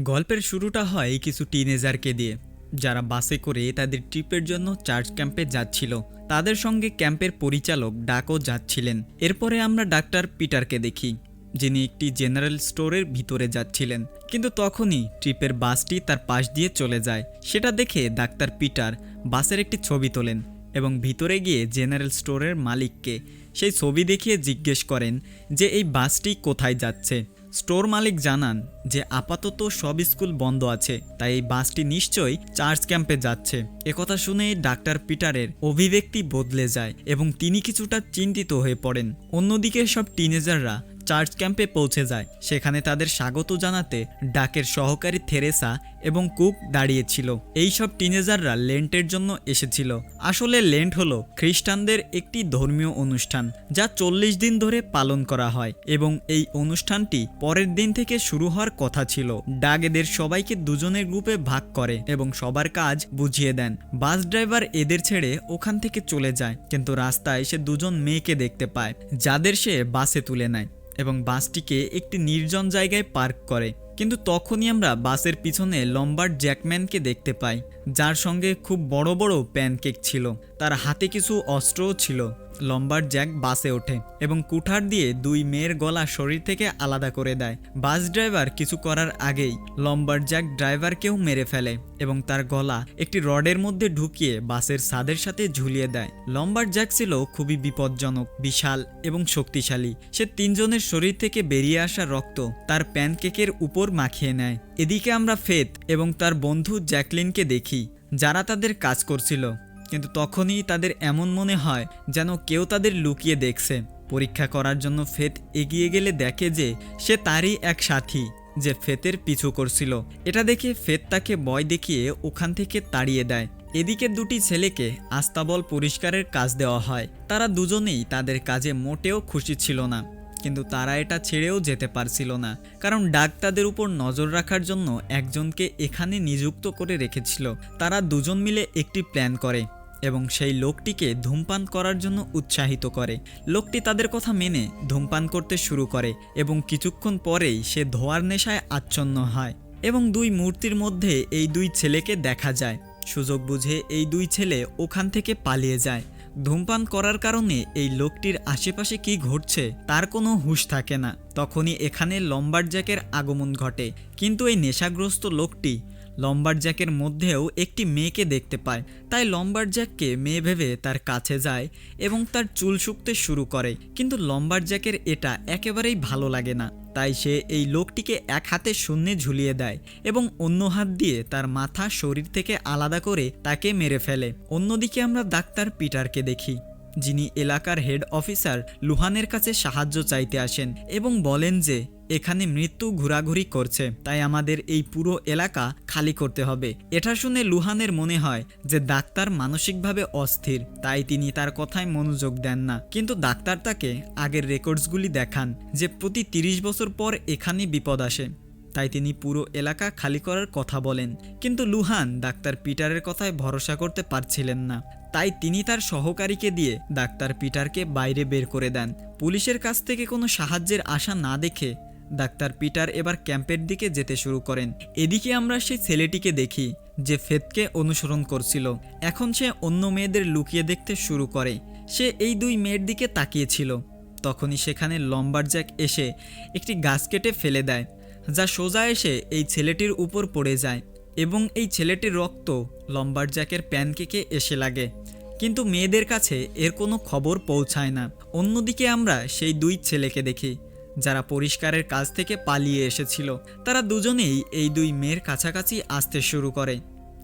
গল্পের শুরুটা হয় কিছু টিনেজারকে দিয়ে। যারা বাসে করে তাদের ট্রিপের জন্য চার্চ ক্যাম্পে যাচ্ছিল। তাদের সঙ্গে ক্যাম্পের পরিচালক ডাকও যাচ্ছিলেন। এরপরে আমরা ডাক্তার পিটারকে দেখি, যিনি একটি জেনারেল স্টোরের ভিতরে যাচ্ছিলেন। কিন্তু তখনই ট্রিপের বাসটি তার পাশ দিয়ে চলে যায়। সেটা দেখে ডাক্তার পিটার বাসের একটি ছবি তোলেন এবং ভিতরে গিয়ে জেনারেল স্টোরের মালিককে সেই ছবি দেখিয়ে জিজ্ঞেস করেন যে এই বাসটি কোথায় যাচ্ছে। স্টোর মালিক জানান যে আপাতত সব স্কুল বন্ধ আছে, তাই এই বাসটি নিশ্চয়ই চার্চ ক্যাম্পে যাচ্ছে। একথা শুনে ডাক্তার পিটারের অভিব্যক্তি বদলে যায় এবং তিনি কিছুটা চিন্তিত হয়ে পড়েন। অন্যদিকে সব টিনেজাররা চার্চ ক্যাম্পে পৌঁছে যায়। সেখানে তাদের স্বাগত জানাতে ডাকের সহকারী থেরেসা এবং কুক দাঁড়িয়েছিল। এই সব টিনেজাররা লেন্টের জন্য এসেছিল। আসলে লেন্ট হলো খ্রিস্টানদের একটি ধর্মীয় অনুষ্ঠান, যা চল্লিশ দিন ধরে পালন করা হয় এবং এই অনুষ্ঠানটি পরের দিন থেকে শুরু হওয়ার কথা ছিল। ডাগ এদের সবাইকে দুজনের গ্রুপে ভাগ করে এবং সবার কাজ বুঝিয়ে দেন। বাস ড্রাইভার এদের ছেড়ে ওখান থেকে চলে যায়, কিন্তু রাস্তায় সে দুজন মেয়েকে দেখতে পায়, যাদের সে বাসে তুলে নেয়। এবং বাসটিকে একটি নির্জন জায়গায় পার্ক করে। কিন্তু তখনই আমরা বাসের পিছনে লম্বার জ্যাকম্যানকে দেখতে পাই, যার সঙ্গে খুব বড় বড় প্যানকেক ছিল। তার হাতে কিছু অস্ত্রও ছিল। লম্বার জ্যাক বাসে ওঠে এবং কুঠার দিয়ে দুই মেয়ের গলা শরীর থেকে আলাদা করে দেয়। বাস ড্রাইভার কিছু করার আগেই লম্বার জ্যাক ড্রাইভারকেও মেরে ফেলে এবং তার গলা একটি রডের মধ্যে ঢুকিয়ে বাসের ছাদের সাথে ঝুলিয়ে দেয়। লম্বার জ্যাক ছিল খুবই বিপজ্জনক, বিশাল এবং শক্তিশালী। সে তিনজনের শরীর থেকে বেরিয়ে আসা রক্ত তার প্যানকেকের উপর মাখিয়ে নেয়। এদিকে আমরা ফেত এবং তার বন্ধু জ্যাকলিনকে দেখি, যারা তাদের কাজ করছিল। কিন্তু তখনই তাদের এমন মনে হয় যেন কেউ তাদের লুকিয়ে দেখছে। পরীক্ষা করার জন্য ফেত এগিয়ে গেলে দেখে যে সে তারই এক সাথী যে ফেতের পিছু করছিল। এটা দেখে ফেত তাকে বয় দেখিয়ে ওখান থেকে তাড়িয়ে দেয়। এদিকে দুটি ছেলেকে আস্তাবল পরিষ্কারের কাজ দেওয়া হয়। তারা দুজনেই তাদের কাজে মোটেও খুশি ছিল না। কিন্তু তারা এটা ছেড়েও যেতে পারছিল না। কারণ ডাক তাদের উপর নজর রাখার জন্য একজনকে এখানে নিযুক্ত করে রেখেছিল। তারা দুজন মিলে একটি প্ল্যান করে। এবং সেই লোকটিকে ধূমপান করার জন্য উৎসাহিত করে। লোকটি তাদের কথা মেনে ধূমপান করতে শুরু করে এবং কিছুক্ষণ পরেই সে ধোয়ার নেশায় আচ্ছন্ন হয় এবং দুই মূর্তির মধ্যে এই দুই ছেলেকে দেখা যায়। সুযোগ বুঝে এই দুই ছেলে ওখান থেকে পালিয়ে যায়। ধূমপান করার কারণে এই লোকটির আশেপাশে কি ঘটছে তার কোনো হুঁশ থাকে না। তখনই এখানে লম্বার জ্যাকের আগমন ঘটে। কিন্তু এই নেশাগ্রস্ত লোকটি লম্বার জ্যাকের মধ্যেও একটি মেয়েকে দেখতে পায়। তাই লম্বার জ্যাককে মেয়ে ভেবে তার কাছে যায় এবং তার চুল শুকতে শুরু করে। কিন্তু লম্বার জ্যাকের এটা একেবারেই ভালো লাগে না। তাই সে এই লোকটিকে এক হাতে শূন্যে ঝুলিয়ে দেয় এবং অন্য হাত দিয়ে তার মাথা শরীর থেকে আলাদা করে তাকে মেরে ফেলে। অন্যদিকে আমরা ডাক্তার পিটারকে দেখি, যিনি এলাকার হেড অফিসার লুহানের কাছে সাহায্য চাইতে আসেন এবং বলেন যে এখানে মৃত্যু ঘোরাঘুরি করছে, তাই আমাদের এই পুরো এলাকা খালি করতে হবে। এটা শুনে লুহানের মনে হয় যে ডাক্তার মানসিকভাবে অস্থির, তাই তিনি তার কথায় মনোযোগ দেন না। কিন্তু ডাক্তার তাকে আগের রেকর্ডসগুলি দেখান যে প্রতি তিরিশ বছর পর এখানে বিপদ আসে। তাই তিনি পুরো এলাকা খালি করার কথা বলেন। কিন্তু লুহান ডাক্তার পিটারের কথায় ভরসা করতে পারছিলেন না। তাই তিনি তার সহকারীকে দিয়ে ডাক্তার পিটারকে বাইরে বের করে দেন। পুলিশের কাছ থেকে কোনো সাহায্যের আশা না দেখে ডাক্তার পিটার এবার ক্যাম্পের দিকে যেতে শুরু করেন। এদিকে আমরা সেই ছেলেটিকে দেখি, যে ফেদকে অনুসরণ করছিল। এখন সে অন্য মেয়েদের লুকিয়ে দেখতে শুরু করে। সে এই দুই মেয়ের দিকে তাকিয়েছিল। তখনই সেখানে লম্বার জ্যাক এসে একটি গাছ কেটে ফেলে দেয়, যা সোজা এসে এই ছেলেটির উপর পড়ে যায় এবং এই ছেলেটির রক্ত লম্বার জ্যাকের প্যানকেকে এসে লাগে। কিন্তু মেয়েদের কাছে এর কোনো খবর পৌঁছায় না। অন্যদিকে আমরা সেই দুই ছেলেকে দেখি যারা পরিষ্কারের কাজ থেকে পালিয়ে এসেছিল, তারা দুজনেই এই দুই মেয়ের কাছাকাছি আসতে শুরু করে।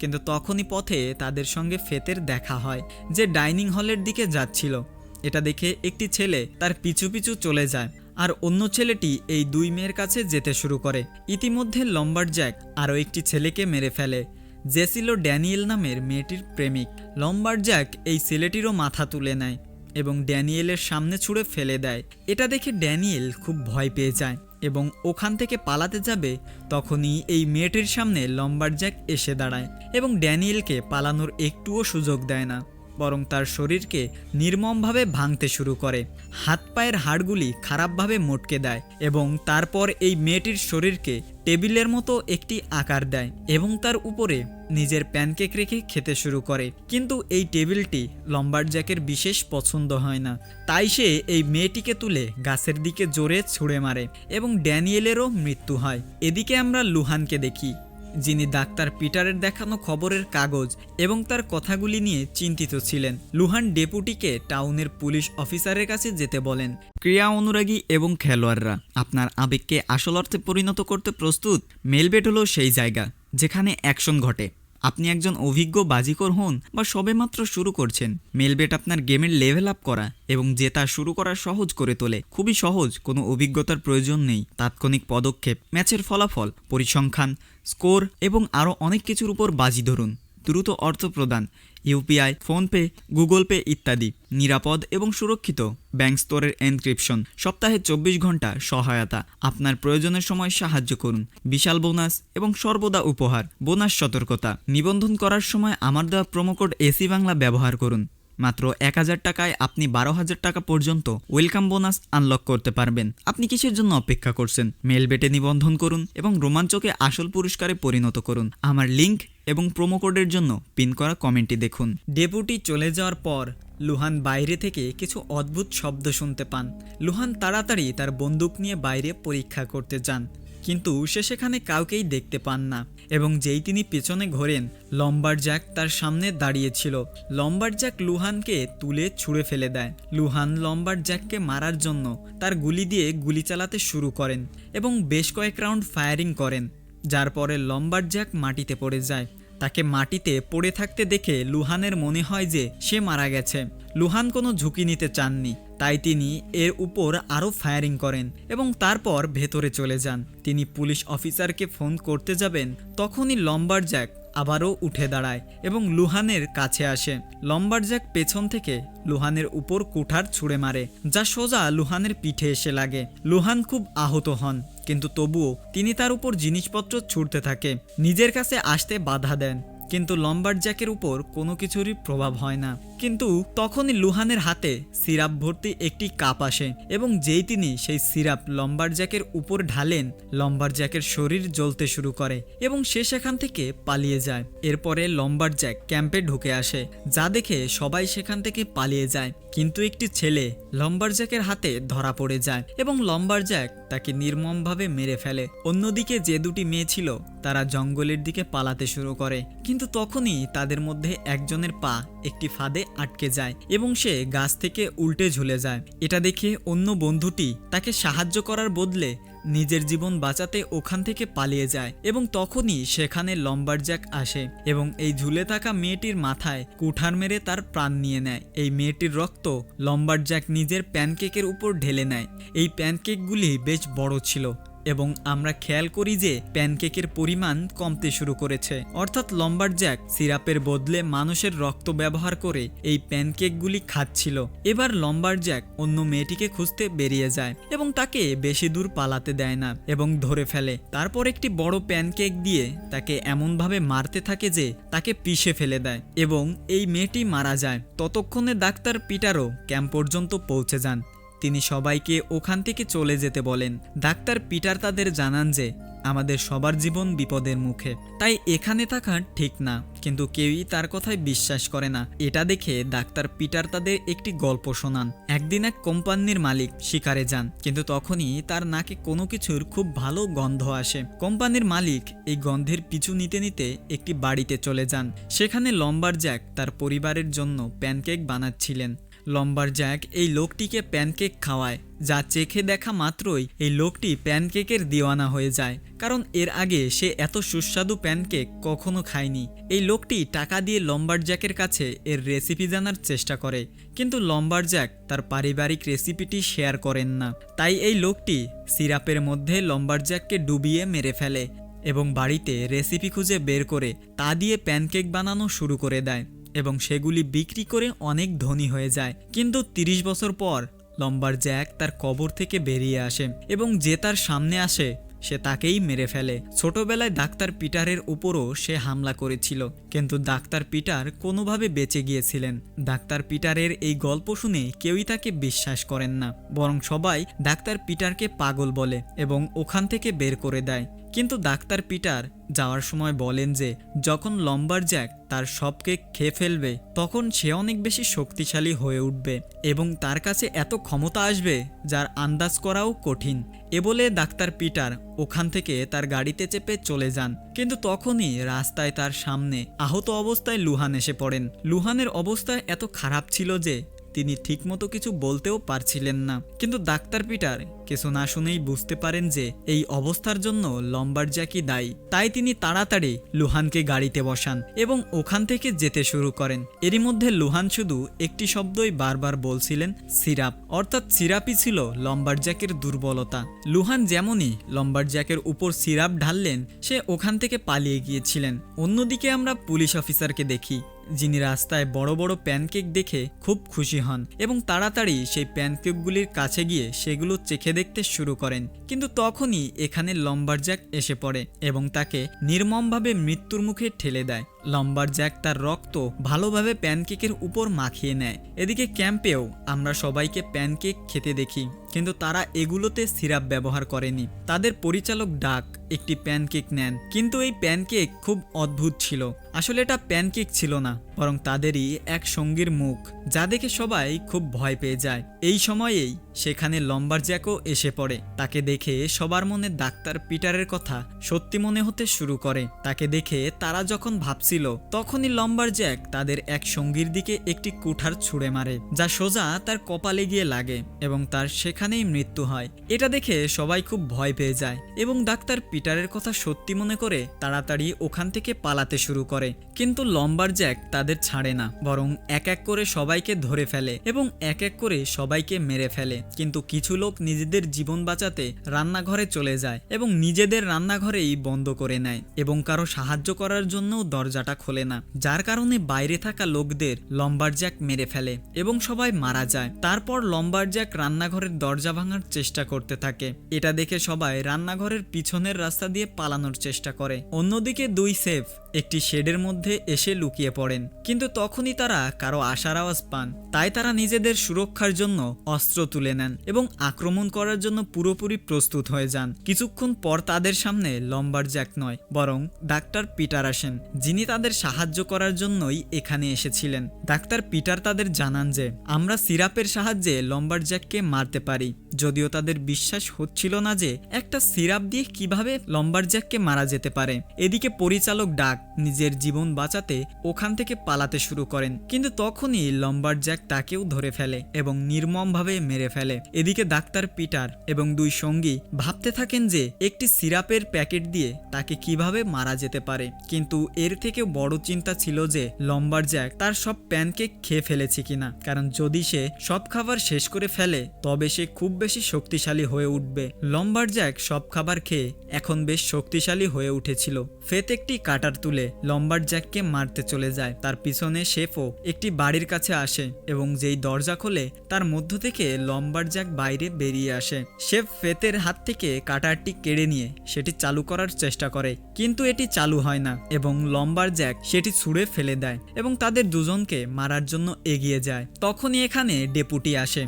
কিন্তু তখনই পথে তাদের সঙ্গে ফেতের দেখা হয়, যে ডাইনিং হলের দিকে যাচ্ছিল। এটা দেখে একটি ছেলে তার পিছু পিছু চলে যায়, আর অন্য ছেলেটি এই দুই মেয়ের কাছে যেতে শুরু করে। ইতিমধ্যে লম্বার জ্যাক আরও একটি ছেলেকে মেরে ফেলে, যে ছিল ড্যানিয়েল নামের মেয়েটির প্রেমিক। লম্বার জ্যাক এই ছেলেটিরও মাথা তুলে নেয়। এবং ড্যানিয়েলের সামনে ছুঁড়ে ফেলে দেয়। এটা দেখে ড্যানিয়েল খুব ভয় পেয়ে যায় এবং ওখান থেকে পালাতে যাবে তখনই এই মেয়েটির সামনে লম্বার জ্যাক এসে দাঁড়ায় এবং ড্যানিয়েলকে পালানোর একটুও সুযোগ দেয় না। বরং তার শরীরকে নির্মমভাবে ভাঙতে শুরু করে। হাত পায়ের হাড়গুলি খারাপভাবে মোটকে দেয় এবং তারপর এই মেয়েটির শরীরকে টেবিলের মতো একটি আকার দেয় এবং তার উপরে নিজের প্যানকেক রেখে খেতে শুরু করে। কিন্তু এই টেবিলটি লম্বার জ্যাকের বিশেষ পছন্দ হয় না। তাই সে এই মেয়েটিকে তুলে গাছের দিকে জোরে ছুঁড়ে মারে এবং ড্যানিয়েলেরও মৃত্যু হয়। এদিকে আমরা লুহানকে দেখি। যিনি ডাক্তার পিটারের দেখানো খবরের কাগজ এবং তার কথাগুলি নিয়ে চিন্তিত ছিলেন। লুহান ডেপুটিকে টাউনের পুলিশ অফিসারের কাছে যেতে বলেন ক্রিয়া অনুরাগী এবং খেলোয়াড়রা, আপনার আবেগকে আসল অর্থে পরিণত করতে প্রস্তুত। মেলবেট হলো সেই জায়গা, যেখানে অ্যাকশন ঘটে। আপনি একজন অভিজ্ঞ বাজিকর হন বা সবেমাত্র শুরু করছেন, মেলবেট আপনার গেমের লেভেল আপ করা এবং জেতা শুরু করা সহজ করে তোলে। খুবই সহজ, কোনো অভিজ্ঞতার প্রয়োজন নেই। তাৎক্ষণিক পদক্ষেপ, ম্যাচের ফলাফল, পরিসংখ্যান, স্কোর এবং আরও অনেক কিছুর উপর বাজি ধরুন। দ্রুত অর্থ প্রদান ইউপিআই ফোনপে, গুগল পে ইত্যাদি। নিরাপদ এবং সুরক্ষিত ব্যাংক স্তরের এনক্রিপশন। সপ্তাহে চব্বিশ ঘণ্টা সহায়তা। আপনার প্রয়োজনের সময় সাহায্য করুন। বিশাল বোনাস এবং সর্বদা উপহার। বোনাস সতর্কতা। নিবন্ধন করার সময় আমার দেওয়া প্রোমোকোড এসি বাংলা ব্যবহার করুন। মাত্র এক হাজার টাকায় আপনি বারো হাজার টাকা পর্যন্ত ওয়েলকাম বোনাস আনলক করতে পারবেন। আপনি কিসের জন্য অপেক্ষা করছেন? মেল বেটে নিবন্ধন করুন এবং রোমাঞ্চকে আসল পুরস্কারে পরিণত করুন। আমার লিঙ্ক এবং প্রোমো কোডের জন্য পিন করা কমেন্টটি দেখুন। ডেপুটি চলে যাওয়ার পর লুহান বাইরে থেকে কিছু অদ্ভুত শব্দ শুনতে পান। লুহান তাড়াতাড়ি তার বন্দুক নিয়ে বাইরে পরীক্ষা করতে যান। কিন্তু সে সেখানে কাউকেই দেখতে পান না। এবং যেই তিনি পেছনে ঘোরেন লম্বার জ্যাক তার সামনে দাঁড়িয়েছিল। লম্বার জ্যাক লুহানকে তুলে ছুঁড়ে ফেলে দেয়। লুহান লম্বার জ্যাককে মারার জন্য তার গুলি দিয়ে গুলি চালাতে শুরু করেন এবং বেশ কয়েক রাউন্ড ফায়ারিং করেন, যার পরে লম্বার জ্যাক মাটিতে পড়ে যায়। তাকে মাটিতে পড়ে থাকতে দেখে লুহানের মনে হয় যে সে মারা গেছে। লুহান কোনো ঝুঁকি নিতে চাননি। তাই তিনি এর উপর আরও ফায়ারিং করেন এবং তারপর ভেতরে চলে যান। তিনি পুলিশ অফিসারকে ফোন করতে যাবেন, তখনই লম্বার জ্যাক আবারও উঠে দাঁড়ায় এবং লুহানের কাছে আসে। লম্বার জ্যাক পেছন থেকে লুহানের উপর কুঠার ছুঁড়ে মারে, যা সোজা লুহানের পিঠে এসে লাগে। লুহান খুব আহত হন, কিন্তু তবুও তিনি তার উপর জিনিসপত্র ছুঁড়তে থাকে, নিজের কাছে আসতে বাধা দেন। কিন্তু লম্বার জ্যাকের উপর কোনো কিছুরই প্রভাব হয় না। কিন্তু তখনই লুহানের হাতে সিরাপ ভর্তি একটি কাপ আসে এবং যেই তিনি সেই সিরাপ লম্বার জ্যাকের উপর ঢালেন লম্বার জ্যাকের শরীর জ্বলতে শুরু করে এবং সে সেখান থেকে পালিয়ে যায়। এরপরে লম্বার জ্যাক ক্যাম্পে ঢুকে আসে, যা দেখে সবাই সেখান থেকে পালিয়ে যায়। কিন্তু একটি ছেলে লম্বারজ্যাকের হাতে ধরা পড়ে যায় এবং লম্বারজ্যাক তাকে নির্মমভাবে মেরে ফেলে। অন্যদিকে যে দুটি মেয়ে ছিল, তারা জঙ্গলের দিকে পালাতে শুরু করে। কিন্তু তখনই তাদের মধ্যে একজনের পা একটি ফাঁদে আটকে যায় এবং সে গাছ থেকে উল্টে ঝুলে যায়। এটা দেখে অন্য বন্ধুটি তাকে সাহায্য করার বদলে নিজের জীবন বাঁচাতে ওখান থেকে পালিয়ে যায় এবং তখনই সেখানে লম্বার জ্যাক আসে এবং এই ঝুলে থাকা মেয়েটির মাথায় কুঠার মেরে তার প্রাণ নিয়ে নেয়। এই মেয়েটির রক্ত লম্বার জ্যাক নিজের প্যানকেকের উপর ঢেলে নেয়। এই প্যানকেকগুলি বেশ বড় ছিল। এবং আমরা খেয়াল করি যে প্যানকেকের পরিমাণ কমতে শুরু করেছে। অর্থাৎ লম্বার জ্যাক সিরাপের বদলে মানুষের রক্ত ব্যবহার করে এই প্যানকেকগুলি খাচ্ছিল। এবার লম্বার জ্যাক অন্য মেয়েটিকে খুঁজতে বেরিয়ে যায় এবং তাকে বেশি দূর পালাতে দেয় না এবং ধরে ফেলে। তারপর একটি বড় প্যানকেক দিয়ে তাকে এমনভাবে মারতে থাকে যে তাকে পিষে ফেলে দেয় এবং এই মেয়েটি মারা যায়। ততক্ষণে ডাক্তার পিটারও ক্যাম্প পর্যন্ত পৌঁছে যান। তিনি সবাইকে ওখান থেকে চলে যেতে বলেন। ডাক্তার পিটার তাদের জানান যে, আমাদের সবার জীবন বিপদের মুখে। তাই এখানে থাকা ঠিক না, কিন্তু কেউই তার কথায় বিশ্বাস করে না। এটা দেখে ডাক্তার পিটার তাদের একটি গল্প শোনান। একদিন এক কোম্পানির মালিক শিকারে যান, কিন্তু তখনই তার নাকে কোনো কিছুর খুব ভালো গন্ধ আসে। কোম্পানির মালিক এই গন্ধের পিছু নিতে নিতে একটি বাড়িতে চলে যান। সেখানে লম্বার জ্যাক তার পরিবারের জন্য প্যানকেক বানাচ্ছিলেন। লম্বার জ্যাক এই লোকটিকে প্যানকেক খাওয়ায়, যা চেখে দেখা মাত্রই এই লোকটি প্যানকেকের দিওয়ানা হয়ে যায়। কারণ এর আগে সে এত সুস্বাদু প্যানকেক কখনো খায়নি। এই লোকটি টাকা দিয়ে লম্বার জ্যাকের কাছে এর রেসিপি জানার চেষ্টা করে, কিন্তু লম্বার জ্যাক তার পারিবারিক রেসিপিটি শেয়ার করেন না। তাই এই লোকটি সিরাপের মধ্যে লম্বার জ্যাককে ডুবিয়ে মেরে ফেলে এবং বাড়িতে রেসিপি খুঁজে বের করে তা দিয়ে প্যানকেক বানানো শুরু করে দেয়। এবং সেগুলি বিক্রি করে অনেক ধনী হয়ে যায়। কিন্তু ৩০ বছর পর লম্বার জ্যাক তার কবর থেকে বেরিয়ে আসে এবং যে তার সামনে আসে, সে তাকেই মেরে ফেলে। ছোটবেলায় ডাক্তার পিটারের উপরও সে হামলা করেছিল, কিন্তু ডাক্তার পিটার কোনোভাবে বেঁচে গিয়েছিলেন। ডাক্তার পিটারের এই গল্প শুনে কেউই তাকে বিশ্বাস করেন না, বরং সবাই ডাক্তার পিটারকে পাগল বলে এবং ওখান থেকে বের করে দেয়। কিন্তু ডাক্তার পিটার যাওয়ার সময় বলেন যে, যখন লম্বার জ্যাক তার সবকে খেয়ে ফেলবে, তখন সে অনেক বেশি শক্তিশালী হয়ে উঠবে এবং তার কাছে এত ক্ষমতা আসবে যার আন্দাজ করাও কঠিন। এ বলে ডাক্তার পিটার ওখান থেকে তার গাড়িতে চেপে চলে যান। কিন্তু তখনই রাস্তায় তার সামনে আহত অবস্থায় লুহান এসে পড়েন। লুহানের অবস্থা এত খারাপ ছিল যে তিনি ঠিকমতো কিছু বলতেও পারছিলেন না। কিন্তু ডাক্তার পিটার, কিছু না শুনেই বুঝতে পারেন যে, এই অবস্থার জন্য লম্বার জ্যাকি দায়ী। তাই তিনি তাড়াতাড়ি লুহানকে গাড়িতে বসান এবং ওখান থেকে যেতে শুরু করেন। এরই মধ্যে লুহান শুধু একটি শব্দই বারবার বলছিলেন, সিরাপ। অর্থাৎ সিরাপই ছিল লম্বার জ্যাকের দুর্বলতা। লুহান যেমনই লম্বার জ্যাকের উপর সিরাপ ঢাললেন, সে ওখান থেকে পালিয়ে গিয়েছিলেন। অন্যদিকে আমরা পুলিশ অফিসারকে দেখি। যিনি রাস্তায় বড় বড় প্যানকেক দেখে খুব খুশি হন এবং তাড়াতাড়ি সেই প্যানকেকগুলির কাছে গিয়ে সেগুলো চেখে দেখতে শুরু করেন। কিন্তু তখনই এখানে লম্বারজ্যাক এসে পড়ে এবং তাকে নির্মমভাবে মৃত্যুর মুখে ঠেলে দেয়। লম্বারজ্যাক তার রক্ত ভালোভাবে প্যানকেকের উপর মাখিয়ে নেয়। এদিকে ক্যাম্পেও আমরা সবাইকে প্যানকেক খেতে দেখি, কিন্তু তারা এগুলোতে সিরাপ ব্যবহার করেনি। তাদের পরিচালক ডাক একটি প্যানকেক নেন, কিন্তু এই প্যানকেক খুব অদ্ভুত ছিল। আসলে এটা প্যানকেক ছিল না। বরং তাদেরই এক সঙ্গীর মুখ, যা দেখে সবাই খুব ভয় পেয়ে যায়। এই সময়েই সেখানে লম্বার জ্যাকও এসে পড়ে। তাকে দেখে সবার মনে ডাক্তার পিটারের কথা সত্যি মনে হতে শুরু করে। তাকে দেখে তারা যখন ভাবছিল, তখনই লম্বার জ্যাক তাদের এক সঙ্গীর দিকে একটি কুঠার ছুঁড়ে মারে, যা সোজা তার কপালে গিয়ে লাগে এবং তার সেখানেই মৃত্যু হয়। এটা দেখে সবাই খুব ভয় পেয়ে যায় এবং ডাক্তার পিটারের কথা সত্যি মনে করে তাড়াতাড়ি ওখান থেকে পালাতে শুরু করে। কিন্তু লম্বার জ্যাক তাদের ছাড়ে না, বরং এক এক করে সবাইকে ধরে ফেলে এবং এক এক করে সবাইকে মেরে ফেলে। কিন্তু কিছু লোক নিজেদের জীবন বাঁচাতে রান্নাঘরে চলে যায় এবং নিজেদের রান্নাঘরেই বন্ধ করে নেয় এবং কারও সাহায্য করার জন্যও দরজাটা খোলে না, যার কারণে বাইরে থাকা লোকদের লম্বার জ্যাক মেরে ফেলে এবং সবাই মারা যায়। তারপর লম্বার জ্যাক রান্নাঘরের দরজা ভাঙার চেষ্টা করতে থাকে। এটা দেখে সবাই রান্নাঘরের পিছনের রাস্তা দিয়ে পালানোর চেষ্টা করে। অন্যদিকে দুই সেফ একটি শেডের মধ্যে এসে লুকিয়ে পড়েন। কিন্তু তখনই তারা কারও আশার আওয়াজ পান। তাই তারা নিজেদের সুরক্ষার জন্য অস্ত্র তুলে নেন এবং আক্রমণ করার জন্য পুরোপুরি প্রস্তুত হয়ে যান। কিছুক্ষণ পর তাদের সামনে লম্বার জ্যাক নয়, বরং ডাক্তার পিটার আসেন, যিনি তাদের সাহায্য করার জন্যই এখানে এসেছিলেন। ডাক্তার পিটার তাদের জানান যে, আমরা সিরাপের সাহায্যে লম্বার জ্যাককে মারতে পারি। যদিও তাদের বিশ্বাস হচ্ছিল না যে, একটা সিরাপ দিয়ে কীভাবে লম্বার জ্যাককে মারা যেতে পারে। এদিকে পরিচালক ডাক নিজের জীবন বাঁচাতে ওখান থেকে পালাতে শুরু করেন। কিন্তু তখনই লম্বার জ্যাক তাকেও ধরে ফেলে এবং নির্মমভাবে মেরে ফেলে। এদিকে ডাক্তার পিটার এবং দুই সঙ্গী ভাবতে থাকেন যে একটি সিরাপের প্যাকেট দিয়ে তাকে কীভাবে মারা যেতে পারে। কিন্তু এর থেকে বড় চিন্তা ছিল যে লম্বার জ্যাক তার সব প্যানকেক খেয়ে ফেলেছে কিনা। কারণ যদি সে সব খাবার শেষ করে ফেলে, তবে সে খুব বেশি শক্তিশালী হয়ে উঠবে। লম্বার জ্যাক সব খাবার খেয়ে এখন বেশ শক্তিশালী হয়ে উঠেছিল। ফেত একটি কাটার তুলে লম্বার জ্যাককে মারতে চলে যায়। তার পিছনে শেফও একটি বাড়ির কাছে আসে এবং যেই দরজা খোলে, তার মধ্য থেকে লম্বার জ্যাক বাইরে বেরিয়ে আসে। শেফ ফেতের হাত থেকে কাটারটি কেড়ে নিয়ে সেটি চালু করার চেষ্টা করে, কিন্তু এটি চালু হয় না এবং লম্বার জ্যাক সেটি ছুঁড়ে ফেলে দেয় এবং তাদের দুজনকে মারার জন্য এগিয়ে যায়। তখনই এখানে ডেপুটি আসে।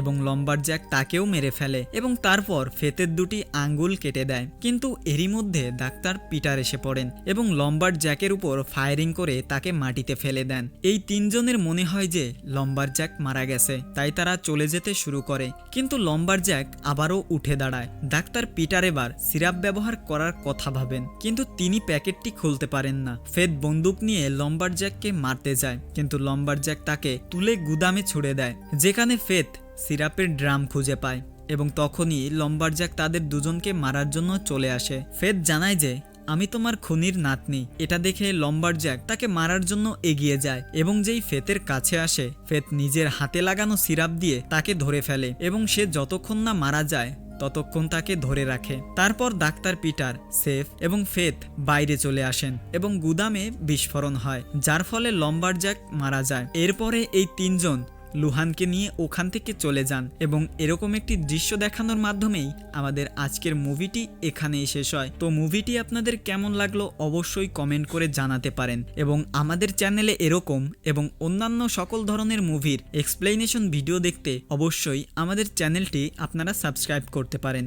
এবং লম্বার জ্যাক তাকেও মেরে ফেলে এবং তারপর ফেতের দুটি আঙ্গুল কেটে দেয়। কিন্তু এরই মধ্যে ডাক্তার পিটার এসে পড়েন এবং লম্বার জ্যাকের উপর ফায়ারিং করে তাকে মাটিতে ফেলে দেন। এই তিনজনের মনে হয় যে লম্বার জ্যাক মারা গেছে, তাই তারা চলে যেতে শুরু করে। কিন্তু লম্বার জ্যাক আবারও উঠে দাঁড়ায়। ডাক্তার পিটার এবার সিরাপ ব্যবহার করার কথা ভাবেন, কিন্তু তিনি প্যাকেটটি খুলতে পারেন না। ফেদ বন্দুক নিয়ে লম্বার জ্যাককে মারতে যায়, কিন্তু লম্বার জ্যাক তাকে তুলে গুদামে ছুড়ে দেয়, যেখানে ফেদ সিরাপের ড্রাম খুঁজে পায় এবং তখনই লম্বারজাক তাদের দুজনকে মারার জন্য চলে আসে। ফেদ জানায় যে, আমি তোমার খুনির নাতনি। এটা দেখে লম্বারজ্যাক তাকে মারার জন্য এগিয়ে যায় এবং যেই ফেতের কাছে আসে, ফেত নিজের হাতে লাগানো সিরাপ দিয়ে তাকে ধরে ফেলে এবং সে যতক্ষণ না মারা যায়, ততক্ষণ তাকে ধরে রাখে। তারপর ডাক্তার পিটার, সেফ এবং ফেথ বাইরে চলে আসেন এবং গুদামে বিস্ফোরণ হয়, যার ফলে লম্বারজ্যাক মারা যায়। এরপরে এই তিনজন লুহানকে নিয়ে ওখান থেকে চলে যান এবং এরকম একটি দৃশ্য দেখানোর মাধ্যমেই আমাদের আজকের মুভিটি এখানেই শেষ হয়। তো মুভিটি আপনাদের কেমন লাগল অবশ্যই কমেন্ট করে জানাতে পারেন এবং আমাদের চ্যানেলে এরকম এবং অন্যান্য সকল ধরনের মুভির এক্সপ্লেনেশন ভিডিও দেখতে অবশ্যই আমাদের চ্যানেলটি আপনারা সাবস্ক্রাইব করতে পারেন।